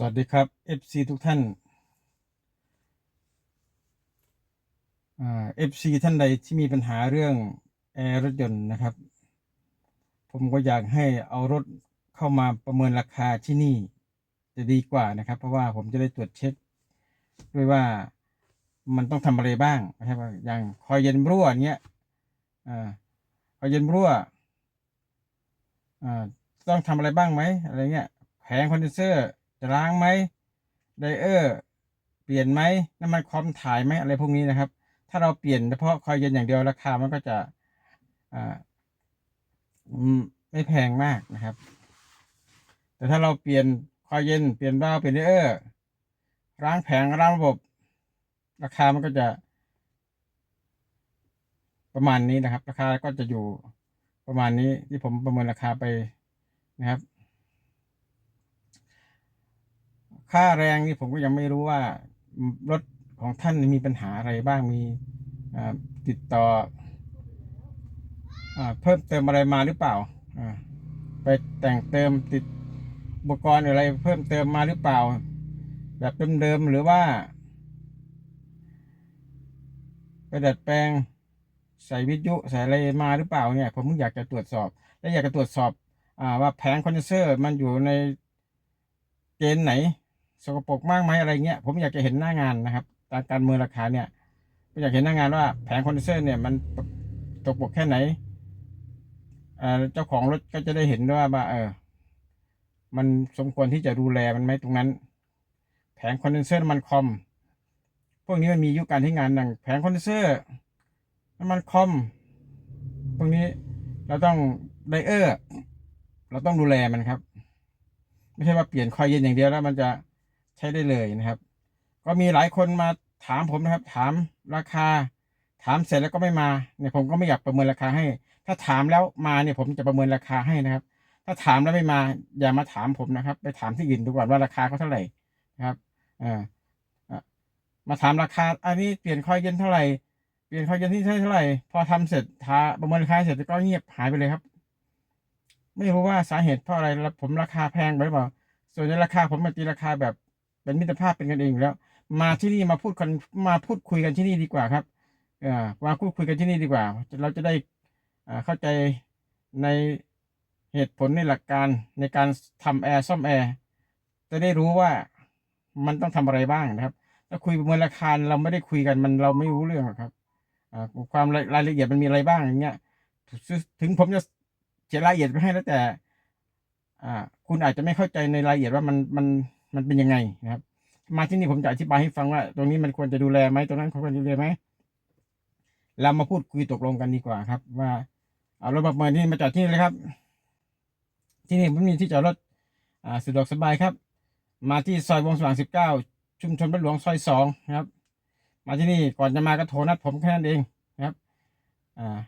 สวัสดีครับ FC ทุกท่านเอ่า FC ท่านใดที่มีปัญหาเรื่องแอร์รถยนต์นะครับ ผมก็อยากให้เอารถเข้ามาประเมินราคาที่นี่จะดีกว่านะครับ เพราะว่าผมจะได้ตรวจเช็ค ด้วยว่ามันต้องทำอะไรบ้างนะครับอย่างคอยเย็นรั่วเนี้ยอคอยเย็นรั่วต้องทำอะไรบ้างไหมอะไรเงี้ยแผงคอนเดนเซอร์ จะล้างไหมไดเออร์เปลี่ยนไหมน้ำมันคอมถ่ายไหมอะไรพวกนี้นะครับ ถ้าเราเปลี่ยนเฉพาะคอยเย็นอย่างเดียวราคามันก็จะอ่าไม่แพงมากนะครับ แต่ถ้าเราเปลี่ยนคอยเย็นเปลี่ยนบ้าเปลี่ยนไดเออร์ล้างแผงล้างระบบ ราคามันก็จะ ประมาณนี้นะครับ ราคาก็จะอยู่ประมาณนี้ที่ผมประเมินราคาไปนะครับ ค่าแรงนี่ผมก็ยังไม่รู้ว่ารถของท่านมีปัญหาอะไรบ้างมีติดต่ออเพิ่มเติมอะไรมาหรือเปล่า ไปแต่งเติมติดอุปกรณ์อะไรเพิ่มเติมมาหรือเปล่า แบบเดิมๆหรือว่า ไปดัดแปลงใส่วิทยุใส่อะไรมาหรือเปล่าเนี่ยผมอยากจะตรวจสอบ และอยากจะตรวจสอบอว่าแผงคอนเดนเซอร์มันอยู่ในเกณฑ์ไหน สกปรกมากไหมอะไรเงี้ยผมอยากจะเห็นหน้างานนะครับตามการเมืองราคาเนี่ยผมอยากเห็นหน้างานว่าแผงคอนเดนเซอร์เนี่ยมันตกปกแค่ไหนอ่าเจ้าของรถก็จะได้เห็นด้วยว่าเออมันสมควรที่จะดูแลมันไหมตรงนั้น แผงคอนเดนเซอร์มันคอม พวกนี้มันมียุการใช้งานดังแผงคอนเดนเซอร์น้ำมันคอมพวกนี้เราต้องไดเออร์ เราต้องดูแลมันครับ ไม่ใช่ว่าเปลี่ยนคอยเย็นอย่างเดียวแล้วมันจะ ใช้ได้เลยนะครับ ก็มีหลายคนมาถามผมนะครับ ถามราคา ถามเสร็จแล้วก็ไม่มาเนี่ยผมก็ไม่อยากประเมินราคาให้ ถ้าถามแล้วมาเนี่ยผมจะประเมินราคาให้นะครับ ถ้าถามแล้วไม่มาอย่ามาถามผมนะครับ ไปถามที่อื่นดูก่อนว่าราคาเขาเท่าไหร่นะครับอ่าอะมาถามราคา อันนี้เปลี่ยนคอยเย็นเท่าไหร่ เปลี่ยนคอยเย็นที่เท่าไหร่ พอทำเสร็จทาประเมินราคาเสร็จก็เงียบหายไปเลยครับ ไม่รู้ว่าสาเหตุเพราะอะไรแล้วผมราคาแพงไปหรือเปล่า ส่วนในราคาผมมาตีราคาแบบ เป็นมิตรภาพเป็นกันเองอยู่แล้ว มาที่นี่มาพูดกันมาพูดคุยกันที่นี่ดีกว่าครับเอ่ามาพูดคุยกันที่นี่ดีกว่า เราจะได้อ่าเข้าใจในเหตุผลในหลักการในการทำแอร์ซ่อมแอร์จะได้รู้ว่ามันต้องทำอะไรบ้างนะครับ ถ้าคุยประเมินราคาเราไม่ได้คุยกันมันเราไม่รู้เรื่องครับอ่าความรายละเอียดมันมีอะไรบ้างอย่างเงี้ยถึงผมจะเขียนรายละเอียดไปให้แล้วแต่อ่าคุณอาจจะไม่เข้าใจในรายละเอียดว่ามันมัน มันเป็นยังไงนะครับ มาที่นี่ผมจะอธิบายให้ฟังว่า ตรงนี้มันควรจะดูแลไหมตรงนั้นควรดูแลไหมเรามาพูดคุยตกลงกันดีกว่าครับ ว่าเอารถมาเมินที่มาจอดที่นี่เลยครับ ที่นี่ผมมีที่จอดรถอ่าสะดวกสบายครับ มาที่ซอยวงสว่างสิบเก้าชุมชนบ้านหลวงซอยสองนะครับ มาที่นี่ก่อนจะมาก็โทรนัดผมแค่นั้นเองนะครับอ่า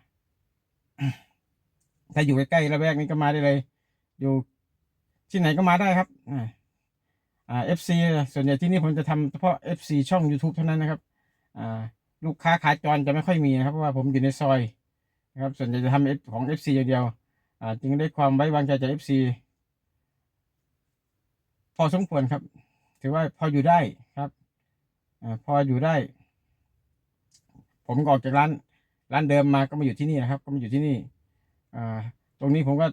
ถ้าอยู่ใกล้ๆระแวกนี้ก็มาได้เลย อยู่ที่ไหนก็มาได้ครับอ่า อ่า FC ส่วนใหญ่ที่นี่ผมจะทำเฉพาะ FC ช่อง YouTube เท่านั้นนะครับอ่าลูกค้าขาจรจะไม่ค่อยมีนะครับเพราะว่าผมอยู่ในซอยนะครับส่วนใหญ่จะทำของ FC อย่างเดียวอ่าจึงได้ความไว้วางใจจาก FC พอสมควรครับ ถือว่าพออยู่ได้ครับอ่าพออยู่ได้ ผมออกจากร้านร้านเดิมมาก็มาอยู่ที่นี่นะครับ ก็มาอยู่ที่นี่อ่าตรงนี้ผมก็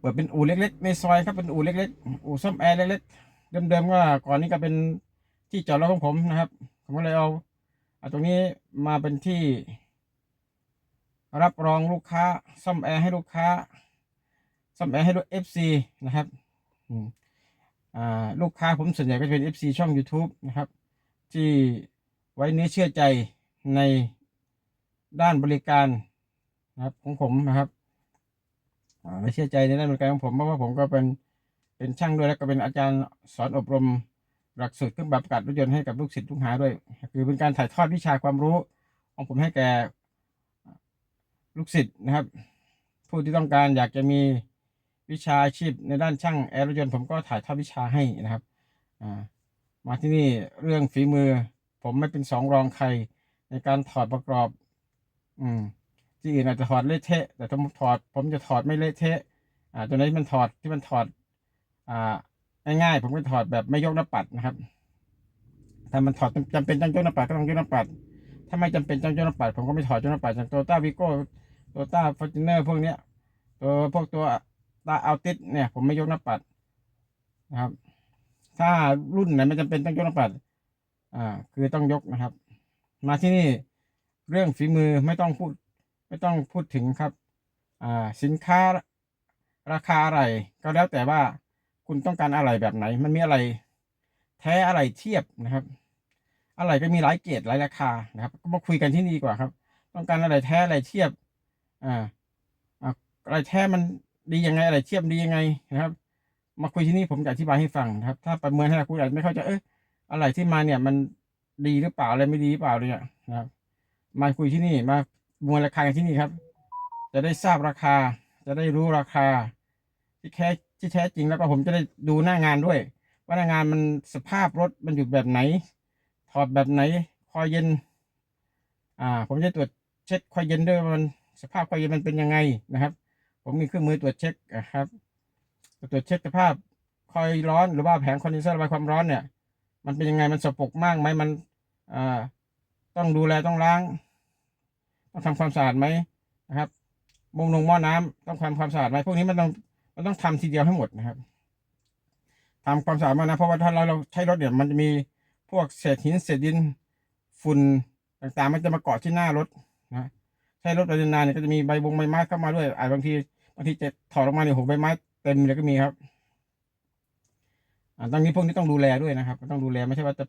เปิดเป็นอู่เล็ก ๆ ในซอยครับเป็นอู่เล็ก ๆ อู่ซ่อมแอร์เล็กๆเดิมๆก็ก่อนนี้ก็เป็นที่จอดรถของผมนะครับ ผมก็เลยเอาเอาตรงนี้มาเป็นที่ รับรองลูกค้าซ่อมแอร์ให้ลูกค้าซ่อมแอร์ให้ลูก FC นะครับลูกค้าผมส่วนใหญ่ก็จะเป็น FC ช่อง YouTube นะครับ ที่ไว้เนื้อเชื่อใจในด้านบริการนะครับของผมนะครับ ไม่เชื่อใจในด้านบริการของผมเพราะว่าผมก็เป็นเป็นช่างด้วยแล้วก็เป็นอาจารย์สอนอบรม หลักสูตรเครื่องปรับอากาศรถยนต์ให้กับลูกศิษย์ลูกหาด้วย คือเป็นการถ่ายทอดวิชาความรู้ ของผมให้แก่ลูกศิษย์นะครับ ผู้ที่ต้องการอยากจะมีวิชาอาชีพในด้านช่างแอร์รถยนต์ผมก็ถ่ายทอดวิชาให้นะครับมาที่นี่เรื่องฝีมือ ผมไม่เป็นสองรองใครในการถอดประกอบ อืม ที่อื่นอาจจะถอดเละเทะ แต่ถ้าผมถอด ผมจะถอดไม่เละเทะ อ่าตัวนี้มันถอดที่มันถอด อ่า ง่ายๆผมก็ถอดแบบไม่ยกหน้าปัดนะครับ ถ้ามันถอดจำเป็นต้องยกหน้าปัดก็ต้องยกหน้าปัด ถ้าไม่จำเป็นต้องยกหน้าปัด ผมก็ไม่ถอดยกหน้าปัดอย่างโตต้าวิโก้โตต้าฟอร์จูเนอร์พวกเนี้ย ตัวพวกตัวตาเอาติสเนี่ย ผมไม่ยกหน้าปัดนะครับ ถ้ารุ่นไหนไม่จำเป็นต้องยกหน้าปัด อ่า คือต้องยกนะครับ มาที่นี่เรื่องฝีมือไม่ต้องพูด ไม่ต้องพูดถึงครับอ่าสินค้าราคาอะไรก็แล้วแต่ว่าคุณต้องการอะไรแบบไหน มันมีอะไร แท้อะไรเทียบนะครับ อะไรก็มีหลายเกรดหลายราคานะครับ ก็มาคุยกันที่นี่ดีกว่าครับ ต้องการอะไรแท้อะไรเทียบอ่าอ่าอะไรแท้มันดียังไงอะไรเทียบดียังไงนะครับ มาคุยที่นี่ผมจะอธิบายให้ฟังนะครับ ถ้าประเมินให้คุณอาจจะไม่เข้าใจเอออะไรที่มาเนี่ยมันดีหรือเปล่าอะไรไม่ดีหรือเปล่าเนี่ยนะครับ มาคุยที่นี่มา ประมวลราคากันที่นี่ครับ จะได้ทราบราคา จะได้รู้ราคา ที่แท้ที่แท้จริงแล้วก็ผมจะได้ดูหน้างานด้วย ว่าหน้างานมันสภาพรถมันอยู่แบบไหน ถอดแบบไหนคอยเย็น อ่า ผมจะตรวจเช็คคอยเย็นด้วยมันสภาพคอยเย็นมันเป็นยังไงนะครับ ผมมีเครื่องมือตรวจเช็คครับตรวจเช็คสภาพคอยร้อนหรือว่าแผงคอนเดนเซอร์ระบายความร้อนเนี่ย มันเป็นยังไงมันสกปรกมากไหมมันอ่าต้องดูแลต้องล้าง ต้องทำความสะอาดไหมนะครับมุงลงหม้อน้ำต้องทำความสะอาดไหมพวกนี้มันต้องมันต้องทำทีเดียวให้หมดนะครับทำความสะอาดมานะเพราะว่าถ้าเราเราใช้รถเนี่ยมันจะมีพวกเศษหินเศษดินฝุ่นต่างๆ มันจะมาเกาะที่หน้ารถนะใช้รถไปนานๆเนี่ยก็จะมีใบบงใบไม้เข้ามาด้วยอาจบางทีบางทีจะถอดออกมาเนี่ยหกใบไม้เต็มเลยก็มีครับอ่าตรงนี้พวกนี้ต้องดูแลด้วยนะครับต้องดูแลไม่ใช่ว่าจะ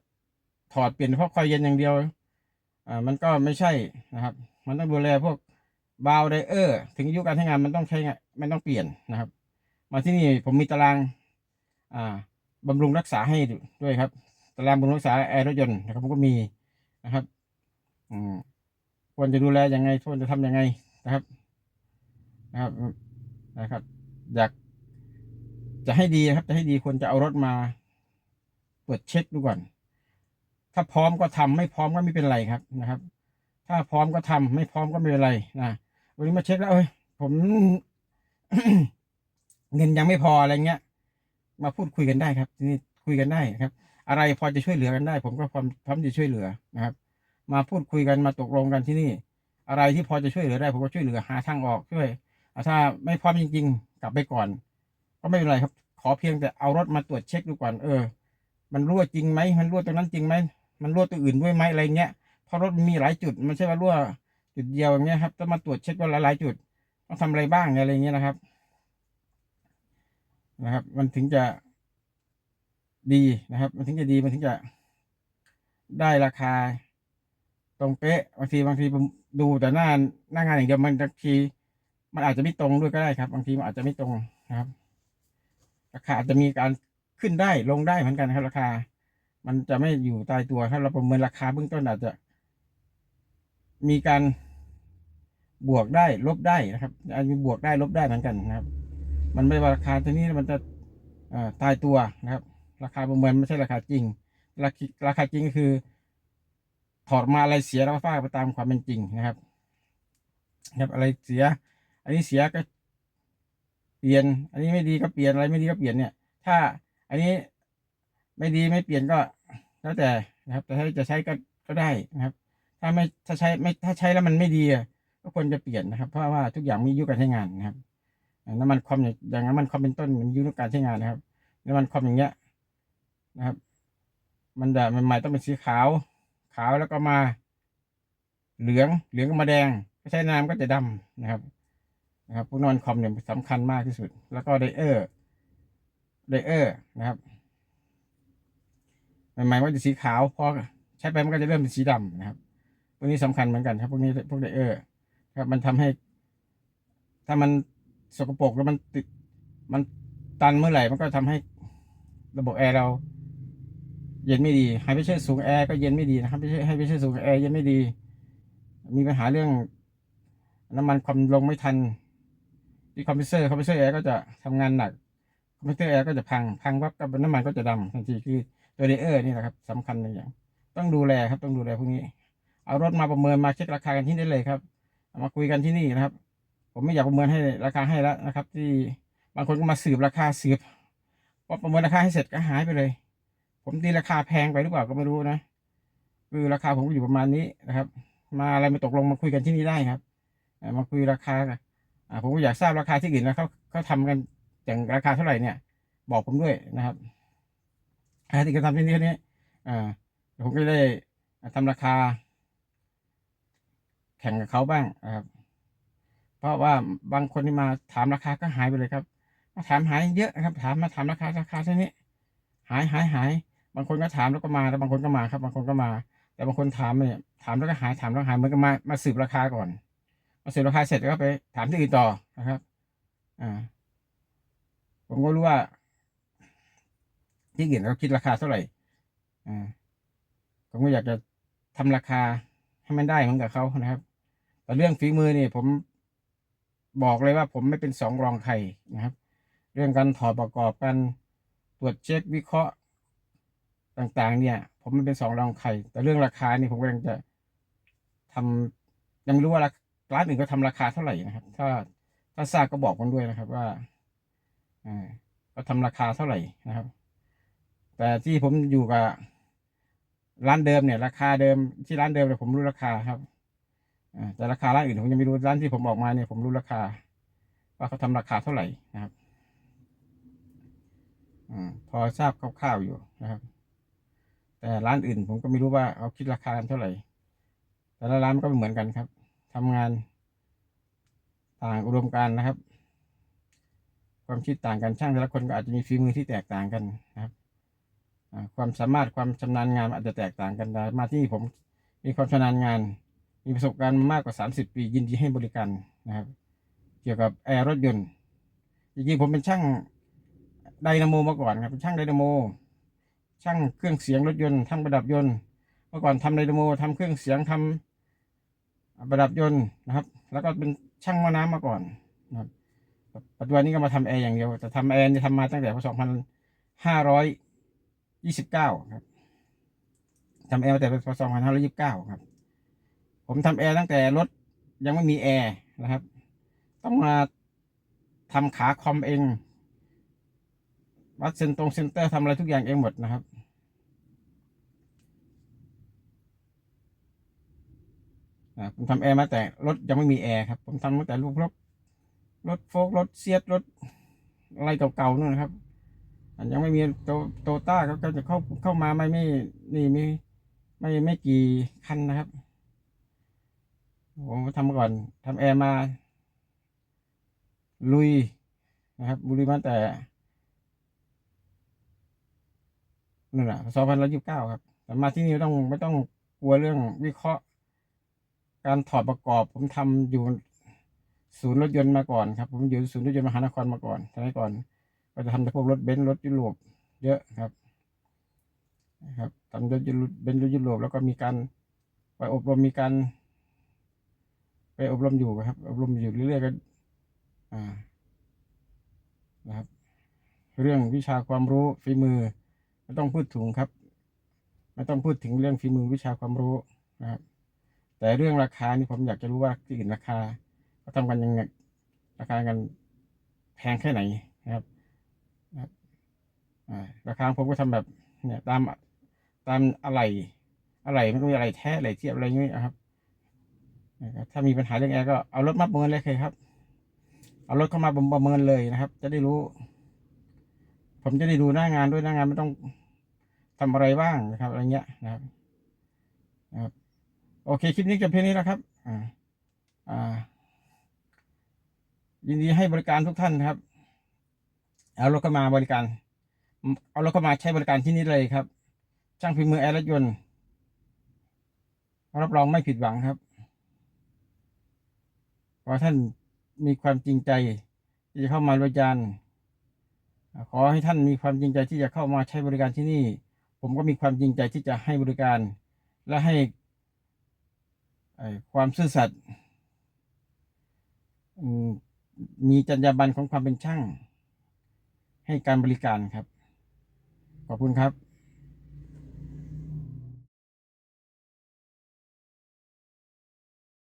ถอดเปลี่ยนเพราะคอยเย็นอย่างเดียวอ่ามันก็ไม่ใช่นะครับ มันต้องดูแลพวกบาวไดเออร์ถึงอายุการใช้งานมันต้องใช้งานมันต้องเปลี่ยนนะครับ มาที่นี่ผมมีตารางอ่าบำรุงรักษาให้ด้วยครับ ตารางบำรุงรักษาแอร์รถยนต์นะครับผมก็มีนะครับอืมควรจะดูแลยังไงควรจะทำยังไงนะครับนะครับนะครับ อยากจะให้ดีครับ จะให้ดีควรจะเอารถมาตรวจเช็คดูก่อน ถ้าพร้อมก็ทำไม่พร้อมก็ไม่เป็นไรครับนะครับ ถ้าพร้อมก็ทำไม่พร้อมก็ไม่เป็นไรนะวันนี้มาเช็คแล้วเอ้ยผมเงินยังไม่พออะไรเงี้ย มาพูดคุยกันได้ครับทีนี่คุยกันได้ครับ อะไรพอจะช่วยเหลือกันได้ ผมก็พร้อมพร้อมจะช่วยเหลือนะครับ มาพูดคุยกันมาตกลงกันที่นี่ อะไรที่พอจะช่วยเหลือได้ ผมก็ช่วยเหลือหาทางออกช่วยถ้าไม่พร้อมจริง ๆ กลับไปก่อน ก็ไม่เป็นไรครับ ขอเพียงแต่เอารถมาตรวจเช็คดูก่อนเออ มันรั่วจริงไหมมันรั่วตรงนั้นจริงไหมมันรั่วตัวอื่นด้วยไหมอะไรเงี้ย เพราะรถมีหลายจุดมันใช่ว่ารั่วจุดเดียวอย่างเงี้ยครับต้องมาตรวจเช็คว่าหลายจุดต้องทำอะไรบ้างอะไรเงี้ยนะครับ นะครับ มันถึงจะดีนะครับ มันถึงจะดีมันถึงจะได้ราคา ตรงเป๊ะบางทีบางทีผมดูแต่หน้าหน้างานอย่างเดียวมันบางที มันอาจจะไม่ตรงด้วยก็ได้ครับ บางทีมันอาจจะไม่ตรงนะครับ ราคาอาจจะมีการขึ้นได้ลงได้เหมือนกันครับ ราคา มันจะไม่อยู่ตายตัวถ้าเราประเมินราคาเบื้องต้นอาจจะ มีการบวกได้ลบได้นะครับอาจจะมีบวกได้ลบได้เหมือนกันนะครับ มันไม่ว่าราคาตัวนี้มันจะตายตัวนะครับ ราคาประเมินไม่ใช่ราคาจริง ราคาราคาจริงก็คือ ถอดมาอะไรเสียแล้วก็ฟาดไปตามความเป็นจริงนะครับนะครับอะไรเสีย อันนี้เสียก็เปลี่ยน อันนี้ไม่ดีก็เปลี่ยนอะไรไม่ดีก็เปลี่ยนเนี่ย ถ้าอันนี้ไม่ดีไม่เปลี่ยนก็แล้วแต่นะครับ แต่ถ้าจะใช้ก็ก็ได้นะครับ ถ้าไม่ถ้าใช้ไม่ถ้าใช้แล้วมันไม่ดีก็ควรจะเปลี่ยนนะครับ เพราะว่าทุกอย่างมีอายุการใช้งานนะครับน้ำมันคอมอย่างอย่างน้ำมันคอมเป็นต้นมันมีอายุการใช้งานนะครับน้ำมันคอมอย่างเงี้ยนะครับ มันจะใหม่ๆต้องเป็นสีขาว ขาวแล้วก็มา เหลืองเหลืองก็มาแดงถ้าใช้น้ำก็จะดำนะครับนะครับพวกน้ำมันคอมเนี่ยสำคัญมากที่สุด แล้วก็ไดเออร์ไดเออร์นะครับใหม่ๆว่าจะสีขาวพอใช้ไปมันก็จะเริ่มเป็นสีดำนะครับ วกนี้สำคัญเหมือนกันครับพวกนี้พวกไดเออร์ครับ มันทำให้ ถ้ามันสกปรกแล้วมันติด มันตันเมื่อไหร่ มันก็ทำให้ระบบแอร์เรา เย็นไม่ดีให้ไปเชื่อสูงแอร์ก็เย็นไม่ดีนะครับไม่ใช่ให้ไปเชื่อสูงแอร์เย็นไม่ดี มีปัญหาเรื่องน้ำมันความลงไม่ทันที่คอมพิวเตอร์คอมพิวเตอร์แอร์ก็จะทำงานหนักคอมพิวเตอร์แอร์ก็จะพังพังปั๊บก็น้ำมันก็จะดำทันทีคือตัวเดเออร์นี่แหละครับสำคัญอย่าง ต้องดูแลครับต้องดูแลพวกนี้ เอารถมาประเมินมาเช็คราคากันที่นี่เลยครับมาคุยกันที่นี่นะครับ ผมไม่อยากประเมินให้ราคาให้แล้วนะครับ ที่บางคนก็มาสืบราคาสืบพอประเมินราคาให้เสร็จก็หายไปเลย ผมตีราคาแพงไปหรือเปล่าก็ไม่รู้นะคือราคาผมอยู่ประมาณนี้นะครับ มาอะไรมาตกลงมาคุยกันที่นี่ได้ครับมาคุยราคาผมก็อยากทราบราคาที่อื่นนะเขาเขาทำกันอย่างราคาเท่าไหร่เนี่ย บอกผมด้วยนะครับใครที่เขาทำที่นี่นี้อ่าผมก็ได้ทำราคา แข่งกับเขาบ้างนะครับ เพราะว่าบางคนที่มาถามราคาก็หายไปเลยครับ มาถามหายเยอะนะครับ ถามมาถามราคาราคาเท่านี้ หายหายหาย บางคนก็ถามแล้วก็มาแต่บางคนก็มาครับ บางคนก็มา แต่บางคนถามเนี่ย ถามแล้วก็หายถามแล้วหายเหมือนกับมามาสืบราคาก่อน มาสืบราคาเสร็จก็ไปถามที่อื่นต่อนะครับ อ่า ผมก็รู้ว่าที่อื่นเขาคิดราคาเท่าไหร่ อ่าผมก็อยากจะทำราคาให้มันได้เหมือนกับเขานะครับ แต่เรื่องฝีมือนี่ผมบอกเลยว่าผมไม่เป็นสองรองใครนะครับ เรื่องการถอดประกอบการตรวจเช็ควิเคราะห์ต่างๆ เนี่ย ผมไม่เป็นสองรองใครแต่เรื่องราคานี่ผมกำลังจะทำยังไม่รู้ว่าร้านอื่นก็ทำราคาเท่าไหร่นะครับ ถ้าถ้าทราบก็บอกกันด้วยนะครับว่าอ่าก็ทำราคาเท่าไหร่นะครับ แต่ที่ผมอยู่กับร้านเดิมเนี่ย ราคาเดิมที่ร้านเดิมเนี่ยผมรู้ราคาครับ แต่ราคาร้านอื่นผมยังไม่รู้ร้านที่ผมออกมาเนี่ยผมรู้ราคา ว่าเขาทำราคาเท่าไหร่นะครับอพอทราบคร่าวๆอยู่นะครับ แต่ร้านอื่นผมก็ไม่รู้ว่าเขาคิดราคาเท่าไหร่ แต่ละร้านก็ไม่เหมือนกันครับทำงานต่างอุดมการนะครับ ความคิดต่างกันช่างแต่ละคนก็อาจจะมีฝีมือที่แตกต่างกันนะครับความสามารถความชำนาญงานอาจจะแตกต่างกันได้มาที่นี่ผมมีความชำนาญงาน มีประสบการณ์มากกว่า 30 ปี ยินดีให้บริการนะครับ เกี่ยวกับแอร์รถยนต์จริงๆผมเป็นช่างไดนาโมมาก่อนครับเป็นช่างไดนาโม ช่างเครื่องเสียงรถยนต์ทำประดับยนต์เมื่อก่อนทำไดนาโมทำเครื่องเสียงทำประดับยนต์นะครับ แล้วก็เป็นช่างม้อน้ำมาก่อนนะครับปัจจุบันนี้ก็มาทำแอร์อย่างเดียว แต่ทำแอร์นี่ทำมาตั้งแต่ปี2500ยี่สิบเก้าครับทำแอร์มาแต่ปีสองพันห้าร้อยยี่สิบเก้าครับ ผมทำแอร์ตั้งแต่รถยังไม่มีแอร์นะครับ ต้องมาทำขาคอมเอง วัดเซนตรงเซนเตอร์ทำอะไรทุกอย่างเองหมดนะครับผมทำแอร์มาแต่รถยังไม่มีแอร์ครับ ผมทำตั้งแต่ลูกรถรถโฟกรถเซียดรถอะไรเก่าๆนู่นนะครับอันยังไม่มีโตโตต้าเขาก็จะเข้าเข้ามาไม่ไม่นี่มีไม่ไม่กี่คันนะครับ ผมทำมาก่อนทำแอร์มา ลุยนะครับ บุรีมาแต่นั่นแหละสองพันร้อยยี่สิบเก้าครับ แต่มาที่นี่ต้องไม่ต้องกลัวเรื่องวิเคราะห์ การถอดประกอบ ผมทำอยู่ศูนย์รถยนต์มาก่อนครับ ผมอยู่ศูนย์รถยนต์มหานครมาก่อนสมัยก่อน ก็จะทำแต่พวกรถเบนซ์รถยุโรปเยอะครับนะครับทำรถยุโรปเบนซ์รถยุโรปแล้วก็มีการไปอบรมมีการ ไปอบรมอยู่ครับ อบรมอยู่เรื่อยๆก็อ่านะครับ เรื่องวิชาความรู้ฝีมือไม่ต้องพูดถึงครับ ไม่ต้องพูดถึงเรื่องฝีมือวิชาความรู้นะครับ แต่เรื่องราคานี่ผมอยากจะรู้ว่าที่อื่นราคาเขาทำกันยังไงราคากันแพงแค่ไหนนะครับนะราคาผมก็ทำแบบเนี่ยตามตามอะไรอะไรมันก็มีอะไรแท้อะไรเทียบอะไรอย่างนี้นะครับ นะครับถ้ามีปัญหาเรื่องแอร์ก็เอารถมาประเมินเลยครับ เอารถเข้ามาประเมินเลยนะครับ จะได้รู้ ผมจะได้ดูหน้างานด้วยหน้างานไม่ต้องทำอะไรบ้างนะครับ อะไรเงี้ยนะครับนะครับโอเคคลิปนี้จบเพียงนี้แล้วครับ อ่า อ่า ยินดีให้บริการทุกท่านครับ เอารถเข้ามาบริการ เอารถเข้ามาใช้บริการที่นี่เลยครับช่างฝีมือแอร์รถยนต์รับรองไม่ผิดหวังครับ เพราท่านมีความจริงใจที่จะเข้ามาบริการขอให้ท่านมีความจริงใจที่จะเข้ามาใช้บริการที่นี่ ผมก็มีความจริงใจที่จะให้บริการ และให้ความซื่อสัตย์มมีจรรยาบรรณของความเป็นช่าง ให้การบริการครับ ขอบคุณครับ